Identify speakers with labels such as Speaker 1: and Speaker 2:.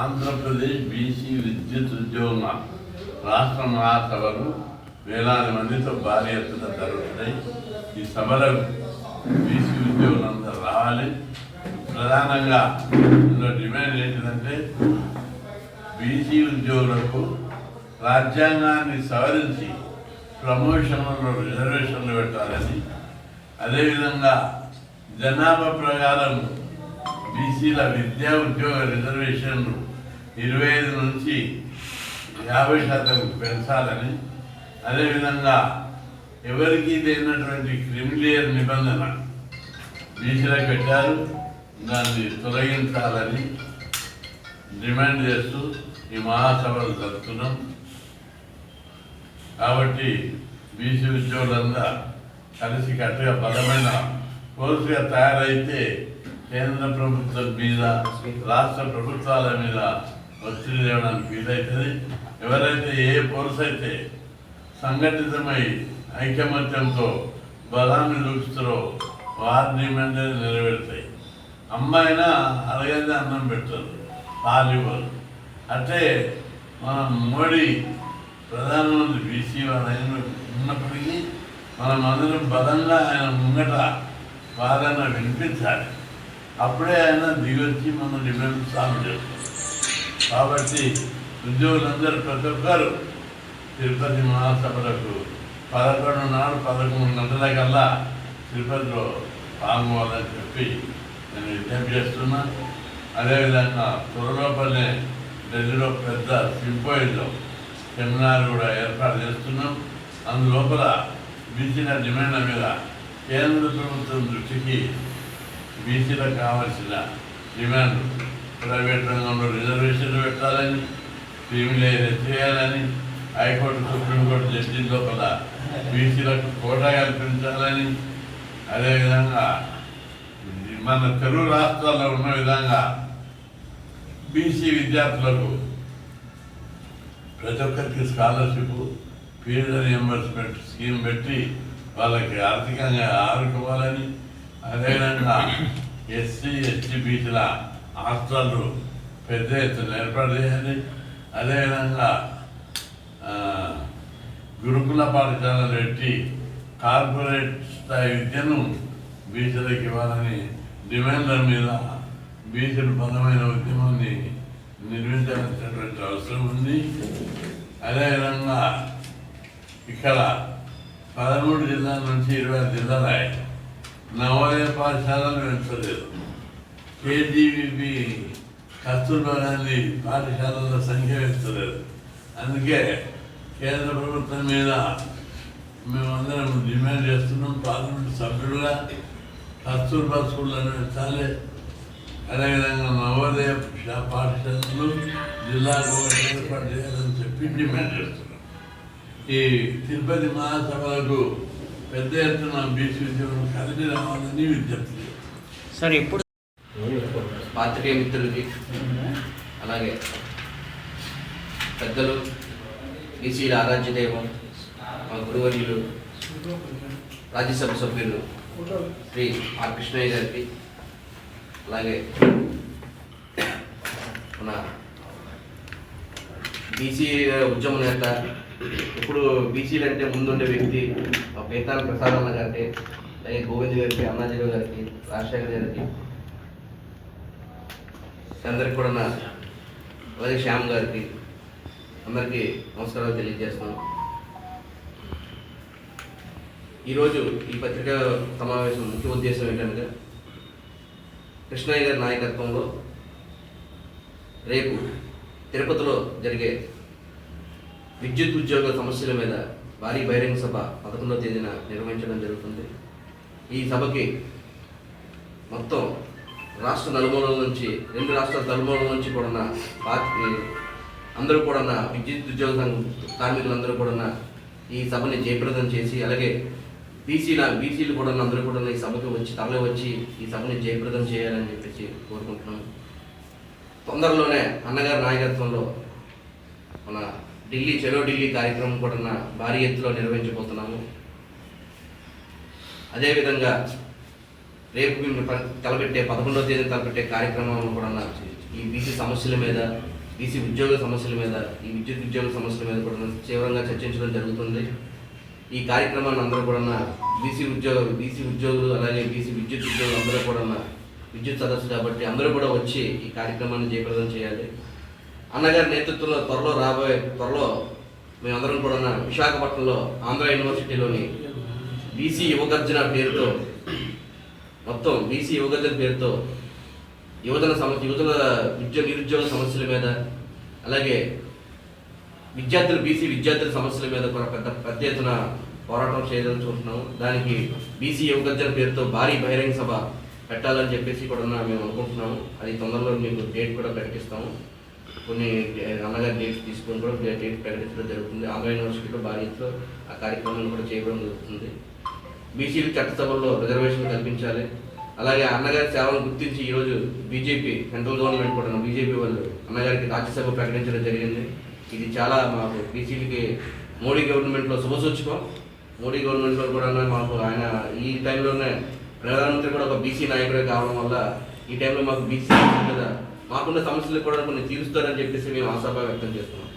Speaker 1: Andhra Pradesh BC విద్యుత్ ఉద్యోగ రాష్ట్ర మహాసభలు వేలాది మందితో భారీ ఎత్తున జరుగుతున్నాయి. ఈ సభలకు బీసీ ఉద్యోగులందరూ రావాలి. ప్రధానంగా ఇందులో డిమాండ్ ఏంటిదంటే బీసీ ఉద్యోగులకు రాజ్యాంగాన్ని సవరించి ప్రమోషన్లలో రిజర్వేషన్లు పెట్టాలని. అదేవిధంగా జనాభా ప్రకారం బీసీల విద్యా ఉద్యోగ రిజర్వేషన్లు ఇరవై ఐదు నుంచి యాభై శాతం పెంచాలని అదేవిధంగా ఎవరికి లేనటువంటి క్రిమిలియర్ నిబంధన బీసీలకు పెట్టారు. దాన్ని తొలగించాలని డిమాండ్ చేస్తూ ఈ మహాసభలు జరుపుతున్నాం. కాబట్టి బీసీ ఉద్యోగులంతా కలిసి కట్టుగా బలమైన కోర్సుగా తయారైతే కేంద్ర ప్రభుత్వం మీద రాష్ట్ర ప్రభుత్వాల మీద ఒత్తిడి లేవడానికి వీలవుతుంది ఎవరైతే ఏ కోర్సు అయితే సంఘటితమై ఐకమత్యంతో బలాన్ని చూపిస్తారో వారి డిమాండ్ నెరవేరుతాయి. అమ్మాయినా అడగదే అన్నం పెట్టరు పాలివ్వరు అంటే మన మోడీ ప్రధానమంత్రి బీసీ ఆయన ఉన్నప్పటికీ మనం అందరం బలంగా ఆయన ముంగట వాదన వినిపించాలి. అప్పుడే ఆయన దిగొచ్చి మనం డిమాండ్ సాల్వ్ చేస్తాం కాబట్టి ఉద్యోగులందరూ ప్రతి ఒక్కరు తిరుపతి మహాసభలకు పదకొండు నాడు పదకొండు గంటలకల్లా తిరుపతిలో పాల్గొవాలని చెప్పి నేను విజ్ఞప్తి చేస్తున్నా. అదేవిధంగా త్వరలోపలనే ఢిల్లీలో పెద్ద సింపోయిజం సెమినార్ కూడా ఏర్పాటు చేస్తున్నాం. అందులోపల బీసీల డిమాండ్ల మీద కేంద్ర ప్రభుత్వం దృష్టికి బీసీలకు కావాల్సిన డిమాండ్ ప్రైవేట్ రంగంలో రిజర్వేషన్లు పెట్టాలని క్రిమిలేర్ చేయాలని హైకోర్టు సుప్రీంకోర్టు జడ్జి లోపల బీసీలకు కోటా కల్పించాలని అదేవిధంగా మన తెలుగు రాష్ట్రాల్లో ఉన్న విధంగా బీసీ విద్యార్థులకు ప్రతి ఒక్కరికి స్కాలర్షిప్ ఫీజు రియంబర్స్మెంట్ స్కీమ్ పెట్టి వాళ్ళకి ఆర్థికంగా ఆదుకోవాలని అదేవిధంగా ఎస్సీ ఎస్టీ బీసీల హాస్టళ్ళు పెద్ద ఎత్తున ఏర్పాటు చేయాలి అదేవిధంగా గురుకుల పాఠశాలలు పెట్టి కార్పొరేట్ స్థాయి విద్యను బీసీలకు ఇవ్వాలని డిమాండ్ల మీద బీసీలు బలమైన ఉద్యమాన్ని నిర్మించాల్సినటువంటి అవసరం ఉంది. అదేవిధంగా ఇక్కడ పదమూడు జిల్లాల నుంచి ఇరవై జిల్లాలు అయ్యాయి నవోదయ పాఠశాలలు పెంచలేదు కేజీబీబీ కస్తూర్బా గాంధీ పాఠశాలల సంఖ్య పెంచలేదు అందుకే కేంద్ర ప్రభుత్వం మీద మేమందరం డిమాండ్ చేస్తున్నాం. పార్లమెంట్ సభ్యులుగా కస్తూర్బా స్కూళ్ళను పెంచాలి అదేవిధంగా నవోదయ పాఠశాలలు జిల్లాకు ఏర్పాటు చేయాలని చెప్పి డిమాండ్ చేస్తున్నాం. ఈ తిరుపతి మహాసభలకు పెద్ద ఎత్తున బీసీ ఉద్యోగులు కలిసి రావాలని విజ్ఞప్తి చేస్తున్నాం.
Speaker 2: సార్ ఎప్పుడు
Speaker 3: పాత్రికేయ మిత్రులకి అలాగే పెద్దలు బీసీల ఆరాధ్య దైవం మా గురువర్యులు రాజ్యసభ సభ్యులు శ్రీ ఆర్ కృష్ణయ్య గారికి అలాగే మన బీసీ ఉద్యమ నేత ఇప్పుడు బీసీలు అంటే ముందుండే వ్యక్తి మా పేతాన ప్రసాద్ అన్న గారికి అలాగే గోవింద్ గారికి అన్నాజీరావు గారికి రాజశేఖర్ గారికి అందరికి కూడా నా అలాగే శ్యామ్ గారికి అందరికీ నమస్కారాలు తెలియజేస్తున్నాను ఈరోజు ఈ పత్రికా సమావేశం ముఖ్య ఉద్దేశం ఏంటనగా కృష్ణయ్య గారి నాయకత్వంలో రేపు తిరుపతిలో జరిగే విద్యుత్ ఉద్యోగ సమస్యల మీద భారీ బహిరంగ సభ పదకొండవ తేదీన నిర్వహించడం జరుగుతుంది. ఈ సభకి మొత్తం రాష్ట్ర నలుమూలల నుంచి రెండు రాష్ట్రాల నలుమూలల నుంచి కూడా ఉన్న పార్టీ అందరూ కూడా ఉన్న విద్యుత్ ఉద్యోగ సంఘం కార్మికులందరూ కూడా ఉన్న ఈ సభని జయప్రదం చేసి అలాగే బీసీల బీసీలు కూడా ఉన్న అందరూ కూడా ఉన్న ఈ సభకు వచ్చి తరలి వచ్చి ఈ సభని జయప్రదం చేయాలని చెప్పేసి కోరుకుంటున్నాను తొందరలోనే అన్నగారి నాయకత్వంలో మన ఢిల్లీ చెరో ఢిల్లీ కార్యక్రమం కూడా భారీ ఎత్తులో నిర్వహించబోతున్నాము. అదేవిధంగా రేపు మేము ప- తలపెట్టే పదకొండవ తేదీ తలపెట్టే కార్యక్రమం కూడా ఈ బీసీ సమస్యల మీద బీసీ ఉద్యోగ సమస్యల మీద ఈ విద్యుత్ ఉద్యోగ సమస్యల మీద కూడా తీవ్రంగా చర్చించడం జరుగుతుంది. ఈ కార్యక్రమాన్ని అందరూ కూడా బీసీ ఉద్యోగ బీసీ ఉద్యోగులు అలాగే బీసీ విద్యుత్ ఉద్యోగులు అందరూ కూడా విద్యుత్ సదస్సు కాబట్టి అందరూ కూడా వచ్చి ఈ కార్యక్రమాన్ని జయప్రదం చేయాలి. అన్నగారి నేతృత్వంలో త్వరలో రాబోయే త్వరలో మేమందరం కూడా విశాఖపట్నంలో ఆంధ్ర యూనివర్సిటీలోని బీసీ యువగర్జన పేరుతో మొత్తం బీసీ యువగర్జన పేరుతో యువజన సమస్య యువజన విద్య నిరుద్యోగ సమస్యల మీద అలాగే విద్యార్థుల బీసీ విద్యార్థుల సమస్యల మీద కూడా పెద్ద పెద్ద ఎత్తున పోరాటం చూస్తున్నాము. దానికి బీసీ యువగర్జన పేరుతో భారీ బహిరంగ సభ పెట్టాలని చెప్పేసి కూడా మేము అనుకుంటున్నాము. అది తొందరలో మీకు డేట్ కూడా ప్రకటిస్తాము. కొన్ని అన్నగారి డేట్స్ తీసుకొని కూడా డేట్ ప్రకటించడం జరుగుతుంది. ఆంధ్ర యూనివర్సిటీలో భారీ ఎత్తులో ఆ కార్యక్రమాన్ని కూడా చేయడం జరుగుతుంది. బీసీలు చట్టసభల్లో రిజర్వేషన్ కల్పించాలి. అలాగే అన్నగారి సేవలను గుర్తించి ఈరోజు బీజేపీ సెంట్రల్ గవర్నమెంట్ కూడా బీజేపీ వాళ్ళు అన్నగారికి రాజ్యసభ ప్రకటించడం జరిగింది. ఇది చాలా మాకు బీసీలకి మోడీ గవర్నమెంట్లో శుభసూచకం. మోడీ గవర్నమెంట్లో కూడా మాకు ఆయన ఈ టైంలోనే ప్రధానమంత్రి కూడా ఒక బీసీ నాయకుడే కావడం వల్ల ఈ టైంలో మాకు బీసీ మీద మాకున్న సమస్యలు కూడా కొన్ని తీరుస్తారని చెప్పేసి మేము ఆశాభావం వ్యక్తం చేస్తున్నాం.